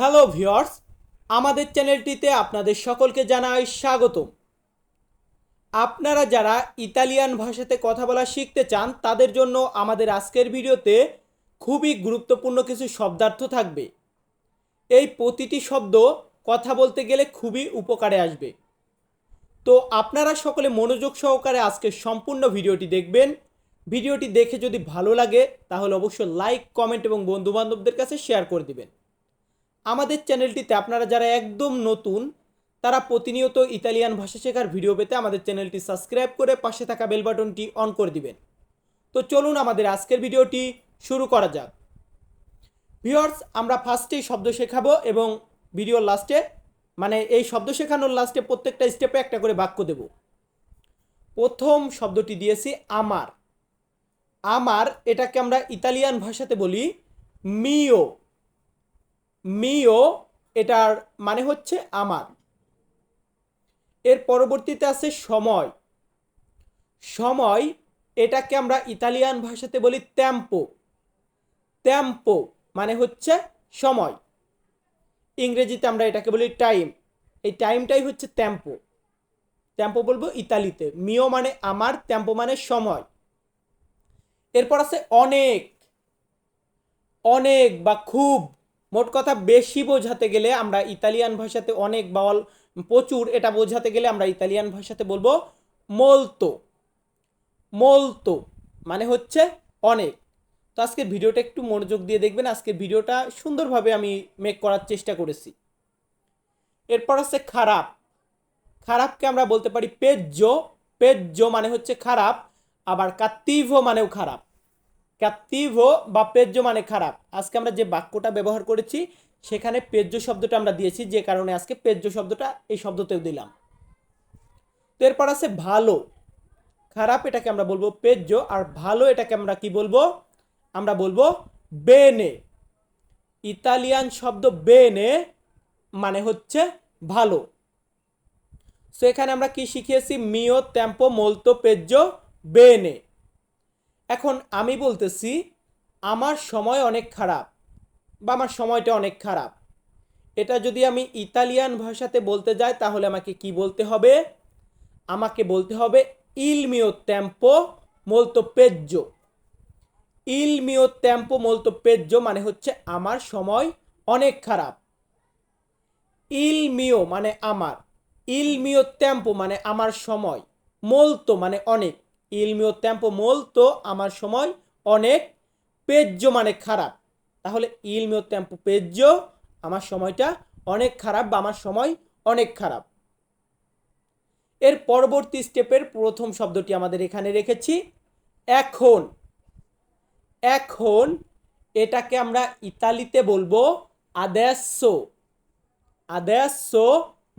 Hello viewers আমাদের চ্যানেলটিতে আপনাদের সকলকে জানাই স্বাগতম। আপনারা যারা ইতালিয়ান ভাষাতে কথা বলা শিখতে চান, তাদের জন্য আমাদের আজকের ভিডিওতে খুবই গুরুত্বপূর্ণ কিছু শব্দার্থ থাকবে। এই প্রতিটি শব্দ কথা বলতে গেলে খুবই উপকারে আসবে। তো আপনারা সকলে মনোযোগ সহকারে আজকের সম্পূর্ণ ভিডিওটি দেখবেন। ভিডিওটি দেখে যদি ভালো লাগে, তাহলে অবশ্যই লাইক, কমেন্ট এবং বন্ধুবান্ধবদের কাছে শেয়ার করে দিবেন। আমাদের চ্যানেলটিতে আপনারা যারা একদম নতুন, তারা প্রতিনিয়ত ইতালিয়ান ভাষা শেখার ভিডিও পেতে আমাদের চ্যানেলটি সাবস্ক্রাইব করে পাশে থাকা বেল বাটনটি অন করে দিবেন। তো চলুন আমাদের আজকের ভিডিওটি শুরু করা যাক। ভিওর্স আমরা ফার্স্টেই শব্দ শেখাবো এবং ভিডিওর লাস্টে মানে এই শব্দ শেখানোর লাস্টে প্রত্যেকটা স্টেপে একটা করে বাক্য দেব। প্রথম শব্দটি দিয়েছি, আমার। আমার এটাকে আমরা ইতালিয়ান ভাষাতে বলি মিও মিও এটার মানে হচ্ছে আমার। এর পরবর্তীতে আছে সময়। সময় এটাকে আমরা ইতালিয়ান ভাষাতে বলি ত্যাম্পো ত্যাম্পো মানে হচ্ছে সময়। ইংরেজিতে আমরা এটাকে বলি টাইম এই টাইমটাই হচ্ছে ত্যাম্পো ট্যাম্পো বলব ইতালিতে। মিও মানে আমার ত্যাম্পো মানে সময়। এরপর আছে অনেক। অনেক বা খুব। মোট কথা বেশি বোঝাতে গেলে আমরা ইতালিয়ান ভাষাতে অনেক বা অল- প্রচুর এটা বোঝাতে গেলে আমরা ইতালিয়ান ভাষাতে বলব মোলতো মোলতো মানে হচ্ছে অনেক। তো আজকের ভিডিওটা একটু মনোযোগ দিয়ে দেখবেন, আজকের ভিডিওটা সুন্দরভাবে আমি মেক করার চেষ্টা করেছি। এরপর আছে খারাপ। খারাপকে আমরা বলতে পারি পেজ্জো। পেজ্জো মানে হচ্ছে খারাপ, আবার কাত্তিভো মানেও খারাপ। ক্যাপ্তিভো বা পেজ্জো মানে খারাপ। আজকে আমরা যে বাক্যটা ব্যবহার করেছি, সেখানে পেজ্জো শব্দটা আমরা দিয়েছি, যে কারণে আজকে পেজ্জো শব্দটা এই শব্দতেও দিলাম। তো এরপর আছে ভালো। খারাপ এটাকে আমরা বলব পেজ্জো, আর ভালো এটাকে আমরা কি বলব? আমরা বলব বেনে। ইতালিয়ান শব্দ বেনে মানে হচ্ছে ভালো। সো এখানে আমরা কি শিখিয়েছি? মিও, ত্যাম্পো, মোলতো, পেজ্জো, বেনে। এখন আমি বলতেছি, আমার সময় অনেক খারাপ বা আমার সময়টা অনেক খারাপ। এটা যদি আমি ইতালিয়ান ভাষাতে বলতে যাই, তাহলে আমাকে কি বলতে হবে? আমাকে বলতে হবে ইল মিও ত্যাম্পো মোলতো পেজ্জো ইল মিও ত্যাম্পো মোলতো পেজ্জো মানে হচ্ছে আমার সময় অনেক খারাপ। ইল মিও মানে আমার। ইল মিও ত্যাম্পো মানে আমার সময়। মোলতো মানে অনেক। ইল মিও ত্যাম্পো মোলতো আমার সময় অনেক পেজ্য মানে খারাপ। তাহলে ইল মিও ত্যাম্পো পেজ্জো আমার সময়টা অনেক খারাপ বা আমার সময় অনেক খারাপ। এর পরবর্তী স্টেপের প্রথম শব্দটি আমাদের এখানে রেখেছি, এখন। এখন এটাকে আমরা ইতালিতে বলব আদেসো আদেসো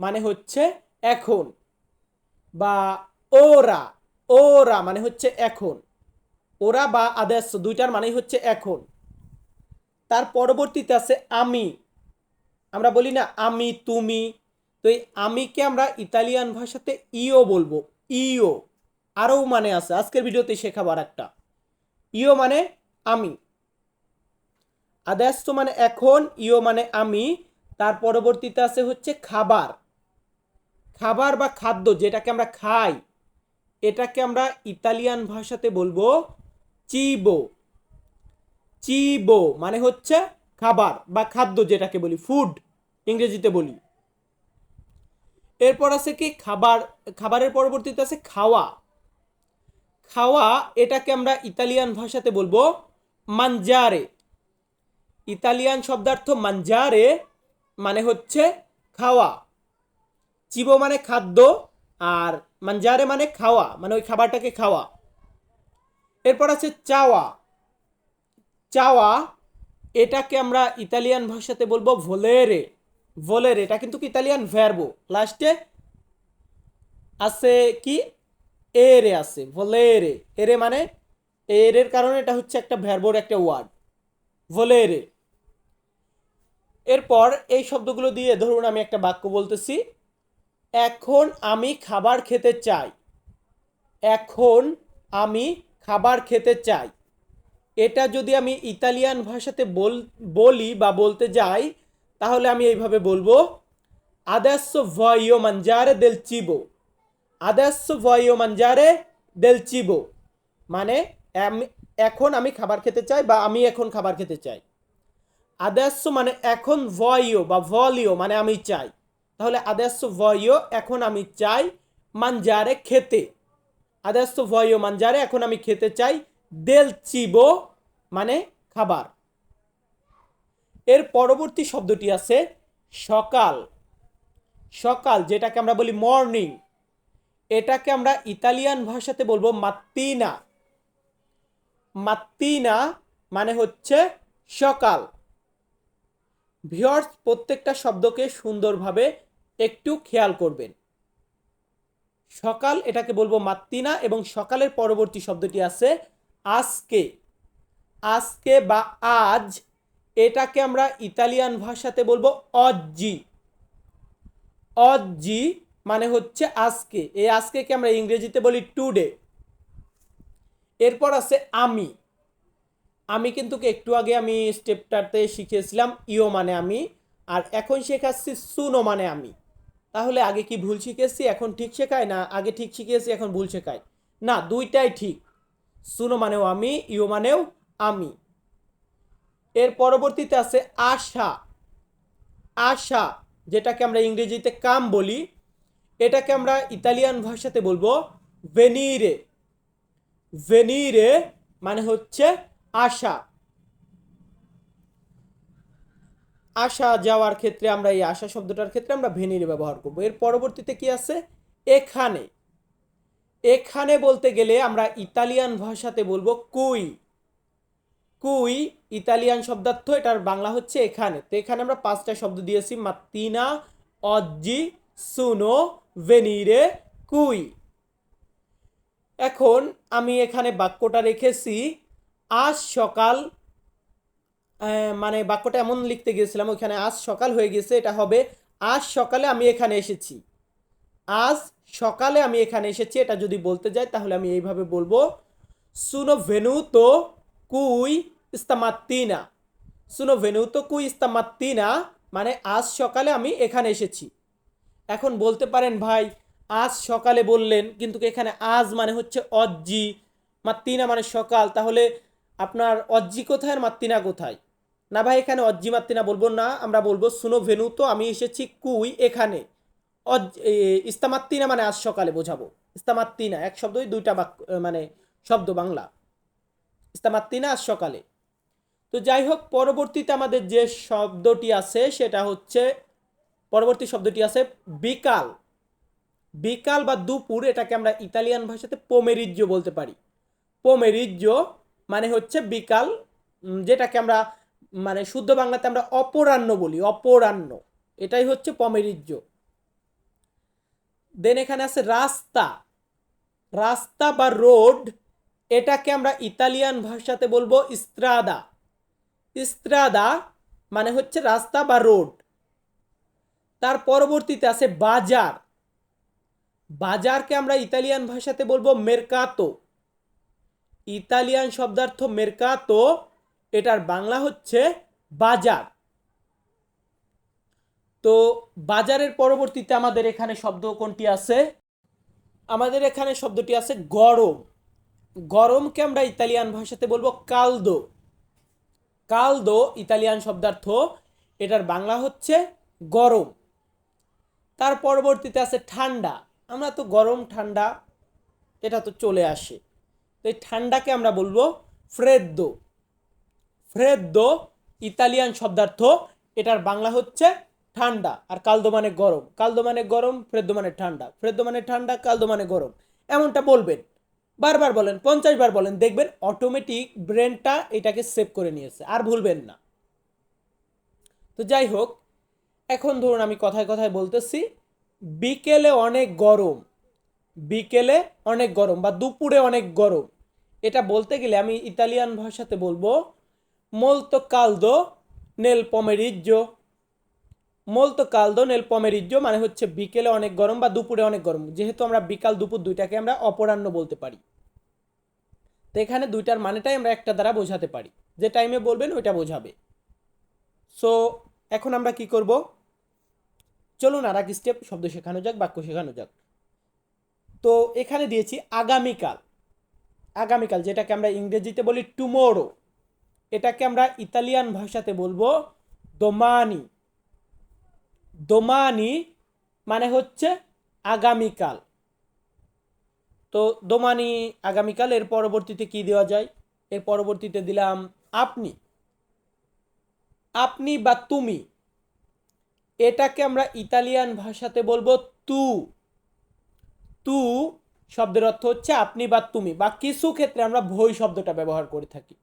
মানে হচ্ছে এখন বা ওরা। ওরা মানে হচ্ছে এখন। ওরা বা আদেসো দুইটার মানেই হচ্ছে এখন। তার পরবর্তীতে আছে আমি। আমরা বলি না আমি, তুমি। তো এই আমিকে আমরা ইতালিয়ান ভাষাতে ইও বলব। ইও। আরও মানে আছে। আজকের ভিডিওতে শেখাবার একটা। ইও মানে আমি। আদেস্ত মানে এখন, ইও মানে আমি। তার পরবর্তীতে আছে হচ্ছে খাবার। খাবার বা খাদ্য যেটাকে আমরা খাই। এটাকে আমরা ইতালিয়ান ভাষাতে বলব চিবো। চিবো মানে হচ্ছে খাবার বা খাদ্য যেটাকে বলি ফুড ইংরেজিতে বলি। এরপর আছে কি, খাবার, খাবারের পরবর্তীতে আছে খাওয়া। খাওয়া এটাকে আমরা ইতালিয়ান ভাষাতে বলব মানজারে। ইতালিয়ান শব্দার্থ মানজারে মানে হচ্ছে খাওয়া। চিবো মানে খাদ্য আর মানজারে মানে খাওয়া মানে ওই খাবারটাকে খাওয়া। এরপর আছে চাওয়া। চাওয়া, এটাকে আমরা ইতালিয়ান ভাষাতে বলব ভোলেরে ভোলেরে এটা কিন্তু ইতালিয়ান? ভ্যারবো লাস্টে আছে কি? এরে আছে ভোলেরে এরে মানে এরের কারণে এটা হচ্ছে একটা ভ্যারবোর একটা ওয়ার্ড ভোলেরে এরপর এই শব্দগুলো দিয়ে ধরুন আমি একটা বাক্য বলতেছি। এখন আমি খাবার খেতে চাই। এখন আমি খাবার খেতে চাই। এটা যদি আমি ইতালিয়ান ভাষাতে বল, বলি বা বলতে যাই, তাহলে আমি এইভাবে বলব, adesso voglio mangiare del cibo. Adesso voglio mangiare del cibo. মানে এখন আমি খাবার খেতে চাই বা আমি এখন খাবার খেতে চাই। Adesso মানে এখন voglio বা ভলিও মানে আমি চাই। তাহলে adesso voglio এখন আমি চাই mangiare খেতে। adesso voglio mangiare এখন আমি খেতে চাই দেল cibo মানে খাবার। এর পরবর্তী শব্দটি আছে সকাল। সকাল যেটাকে আমরা বলি মর্নিং। এটাকে আমরা ইতালিয়ান ভাষাতে বলব মাত্তিনা। মাত্তিনা মানে হচ্ছে সকাল। ভিওর্স প্রত্যেকটা শব্দকে সুন্দরভাবে একটু খেয়াল করবেন। সকাল এটাকে বলব মাত্তিনা এবং সকালের পরবর্তী শব্দটি আছে আজকে। আজকে বা আজ এটাকে আমরা ইতালিয়ান ভাষাতে বলব অজ্জি। অজ্জি মানে হচ্ছে আজকে। এই আজকেকে আমরা ইংরেজিতে বলি টুডে। এরপর আছে আমি। আমি কিন্তু একটু আগে আমি স্টেপটাতে শিখিয়েছিলাম ইও মানে আমি, আর এখন শেখাচ্ছি সুনো মানে আমি। তাহলে আগে কি ভুল শিখেছি? এখন ঠিক শেখায় না? আগে ঠিক শিখিয়েছি এখন ভুল শেখায়? না, দুইটাই ঠিক। সুনো মানেও আমি, ইও মানেও আমি। এর পরবর্তীতে আছে আশা। আশা, যেটাকে আমরা ইংরেজিতে কাম বলি, এটাকে আমরা ইতালিয়ান ভাষাতে বলব ভেনিরে ভেনিরে মানে হচ্ছে আশা। আসা যাওয়ার ক্ষেত্রে আমরা এই আশা শব্দটার ক্ষেত্রে আমরা ভেনির ব্যবহার করব। এর পরবর্তীতে কি আছে? এখানে। এখানে বলতে গেলে আমরা ইতালিয়ান ভাষাতে বলব কুই। কুই, ইতালিয়ান শব্দার্থ, এটার বাংলা হচ্ছে এখানে। তো এখানে আমরা পাঁচটা শব্দ দিয়েছি, মাত্তিনা, অজ্জি, সুনো, ভেনিরে, কুই। এখন আমি এখানে বাক্যটা রেখেছি, আজ সকাল মানে বাক্যটা এমন লিখতে গিয়েছিলাম, ওইখানে আজ সকাল হয়ে গেছে এটা হবে, আজ সকালে আমি এখানে এসেছি। আজ সকালে আমি এখানে এসেছি। এটা যদি বলতে যাই, তাহলে আমি এইভাবে বলব, সুনো venuto cui stamattina সুনো venuto cui stamattina মানে আজ সকালে আমি এখানে এসেছি। এখন বলতে পারেন, ভাই, আজ সকালে বললেন, কিন্তু এখানে আজ মানে হচ্ছে অজ্জি। মাত্তিনা মানে সকাল, তাহলে আপনার অজ্জি কোথায় আর মাত্তিনা কোথায়? না ভাই এখানে অজ্জি মাত্তিনা বলব না আমরা বলব সুনো ভেনু তো আমি এসেছি কুই এখানে। অজ এ, ইস্তামাত্তিনা মানে আজ সকালে বোঝাবো। ইস্তামাত্তিনা এক শব্দই দুইটা বাক্য মানে শব্দ বাংলা। ইস্তামাত্তিনা আজ সকালে। তো যাই হোক পরবর্তীতে আমাদের যে শব্দটি আছে সেটা হচ্ছে পরবর্তী শব্দটি আছে বিকাল। বিকাল বা দুপুর এটাকে আমরা ইতালিয়ান ভাষাতে পোমেরিজ্য বলতে পারি। পোমেরিজ্য মানে হচ্ছে বিকাল যেটাকে আমরা মানে শুদ্ধ বাংলাতে আমরা অপরাহ্ন বলি, অপরাহ্ন। এটাই হচ্ছে পমেরিজ্য দেন এখানে আছে রাস্তা। রাস্তা বা রোড, এটাকে আমরা ইতালিয়ান ভাষাতে বলব ইস্ত্রাদা। ইস্ত্রাদা মানে হচ্ছে রাস্তা বা রোড। তার পরবর্তীতে আছে বাজার। বাজারকে আমরা ইতালিয়ান ভাষাতে বলব মেরকাতো। ইতালিয়ান শব্দার্থ মেরকাতো এটার বাংলা হচ্ছে বাজার। তো বাজারের পরবর্তীতে আমাদের এখানে শব্দ কোনটি আছে? আমাদের এখানে শব্দটি আছে গরম। গরমকে আমরা ইতালিয়ান ভাষাতে বলব কালদো। কালদো, ইতালিয়ান শব্দার্থ, এটার বাংলা হচ্ছে গরম। তার পরবর্তীতে আছে ঠান্ডা। আমরা তো গরম, ঠান্ডা, এটা তো চলে আসে। তো এই ঠান্ডাকে আমরা বলব ফ্রেদ্দো। ফ্রেদ্দো ইতালিয়ান শব্দার্থ। এটার বাংলা হচ্ছে ঠান্ডা আর কালদো মানে গরম। কালদো মানে গরম, ফ্রেদ্দো মানে ঠান্ডা। ফ্রেদ্দো মানে ঠান্ডা, কালদো মানে গরম। এমনটা বলবেন। বারবার বলেন, পঞ্চাশ বার বলেন, দেখবেন অটোমেটিক ব্রেনটা এটাকে সেভ করে নিয়েছে। আর ভুলবেন না। তো যাই হোক, এখন ধরুন আমি কথায় কথায় বলতেছি, বিকেলে অনেক গরম। বিকেলে অনেক গরম বা দুপুরে অনেক গরম। এটা বলতে গেলে আমি ইতালিয়ান ভাষাতে বলব মোলতো কালদো নেল পমেরিজ্জো মোলতো কালদো নেল পমেরিজ্জো মানে হচ্ছে বিকেলে অনেক গরম বা দুপুরে অনেক গরম। যেহেতু আমরা বিকাল, দুপুর দুইটাকে আমরা অপরাহ্ন বলতে পারি। তো এখানে দুইটার মানেটাই আমরা একটা দ্বারা বোঝাতে পারি। যে টাইমে বলবেন, ওইটা বোঝাবে। সো এখন আমরা কি করব? চলুন আর এক স্টেপ শব্দ শেখানো যাক, বাক্য শেখানো যাক। তো এখানে দিয়েছি আগামীকাল। আগামীকাল, যেটাকে আমরা ইংরেজিতে বলি টুমোরো এটাকে আমরা ইতালিয়ান ভাষাতে বলব দোমানি দোমানি মানে হচ্ছে আগামীকাল। তো দোমানি আগামীকাল, এর পরবর্তীতে কি দেওয়া যায়? এর পরবর্তীতে দিলাম আপনি। আপনি বা তুমি। এটাকে আমরা ইতালিয়ান ভাষাতে বলব তু। তু শব্দের অর্থ হচ্ছে আপনি বা তুমি। বা কিছু ক্ষেত্রে আমরা ভই শব্দটা ব্যবহার করে থাকি।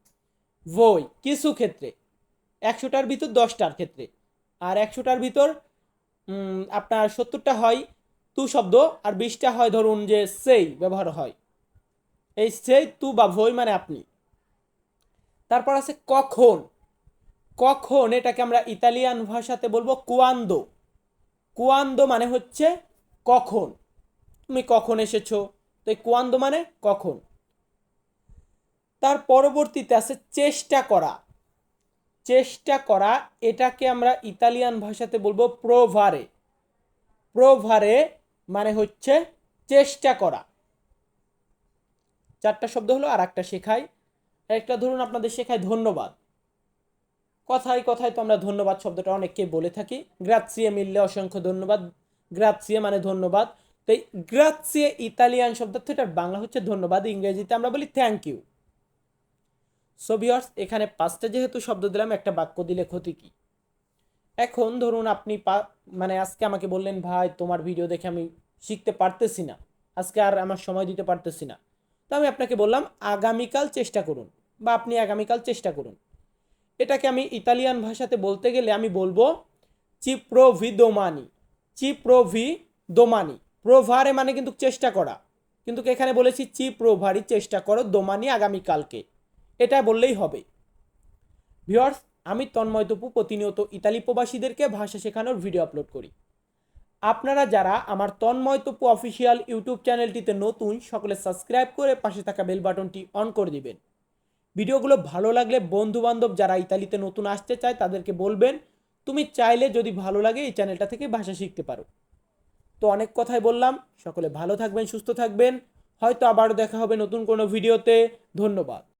ভই কিছু ক্ষেত্রে। একশোটার ভিতর দশটার ক্ষেত্রে। আর একশোটার ভিতর আপনার সত্তরটা হয় তু শব্দ আর বিশটা হয় ধরুন যে সেই ব্যবহার হয়। এই সেই, তু বা ভই মানে আপনি। তারপর আছে কখন। কখন এটাকে আমরা ইতালিয়ান ভাষাতে বলব কুয়ান্দো। কুয়ান্দো মানে হচ্ছে কখন। তুমি কখন এসেছ? তো এই কুয়ান্দো মানে কখন। তার পরবর্তীতে আছে চেষ্টা করা। চেষ্টা করা, এটাকে আমরা ইতালিয়ান ভাষাতে বলব প্রোভারে প্রোভারে মানে হচ্ছে চেষ্টা করা। চারটা শব্দ হলো আর একটা শেখাই। একটা ধরুন আপনাদের শেখায় ধন্যবাদ। কথায় কথায় তো আমরা ধন্যবাদ শব্দটা অনেককে বলে থাকি। গ্রাৎসিয়ে মিললে অসংখ্য ধন্যবাদ। গ্রাৎসিয়ে মানে ধন্যবাদ। তো এই গ্রাৎসিয়ে ইতালিয়ান শব্দ এটার বাংলা হচ্ছে ধন্যবাদ, ইংরেজিতে আমরা বলি থ্যাংক ইউ সো ভিউয়ার্স এখানে পাঁচটা যেহেতু শব্দ দিলাম, একটা বাক্য দিলে ক্ষতি কি? এখন ধরুন আপনি পা- মানে আজকে আমাকে বললেন, ভাই, তোমার ভিডিও দেখে আমি শিখতে পারতেছি না। আজকে আর আমার সময় দিতে পারতেছি না। তো আমি আপনাকে বললাম, আগামীকাল চেষ্টা করুন বা আপনি আগামীকাল চেষ্টা করুন। এটাকে আমি ইতালিয়ান ভাষাতে বলতে গেলে আমি বলব চিপ্রোভি দোমানি চিপ্রোভি দোমানি প্রোভারে মানে কিন্তু চেষ্টা করা। কিন্তু এখানে বলেছি চিপ্রোভারি চেষ্টা করো দোমানি আগামীকালকে। এটা বললেই হবে। ভিওর্স আমি তন্ময় তপু, প্রতিনিয়ত ইতালি প্রবাসীদেরকে ভাষা শেখানোর ভিডিও আপলোড করি। আপনারা যারা আমার তন্ময় তপু অফিসিয়াল ইউটিউব চ্যানেলটিতে নতুন, সকলে সাবস্ক্রাইব করে পাশে থাকা বেল বাটনটি অন করে দিবেন। ভিডিওগুলো ভালো লাগলে বন্ধু বান্ধব যারা ইতালিতে নতুন আসতে চায়, তাদেরকে বলবেন, তুমি চাইলে যদি ভালো লাগে এই চ্যানেলটা থেকে ভাষা শিখতে পারো। তো অনেক কথাই বললাম, সকলে ভালো থাকবেন, সুস্থ থাকবেন। হয়তো আবারও দেখা হবে নতুন কোনো ভিডিওতে ধন্যবাদ।